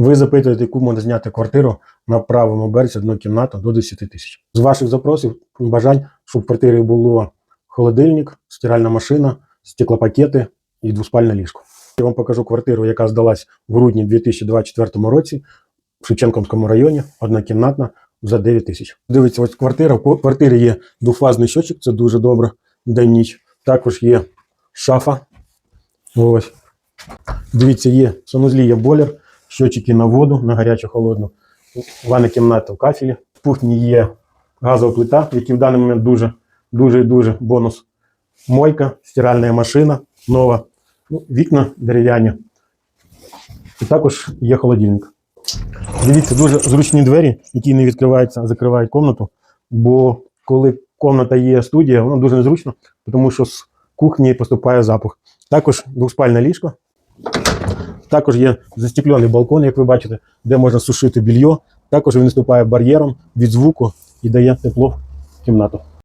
Ви запитуєте, яку можна зняти квартиру на правому березі одну кімнату до 10 тисяч. З ваших запросів бажань, щоб в квартирі було холодильник, стиральна машина, стеклопакети і двоспальне ліжко. Я вам покажу квартиру, яка здалась в грудні 2024 році в Шевченківському районі, однокімнатна за 9 тисяч. Дивіться, ось квартира. В квартирі є двофазний щочик, це дуже добре, день-ніч. Також є шафа. Ось. Дивіться, є санузлі є бойлер, щочики на воду, на гарячу холодну. Ванна кімната в кафелі. В кухні є газова плита, який в даний момент дуже, дуже дуже бонус. Мойка, стиральна машина, нова, ну, вікна дерев'яні. І також є холодильник. Дивіться, дуже зручні двері, які не відкриваються, а закривають комнату. Бо коли комната є студія, воно дуже незручно, тому що з кухні поступає запах. Також двоспальне ліжко. Також є застеклений балкон, як ви бачите, де можна сушити більйо. Також він виступає бар'єром від звуку і дає тепло в кімнату.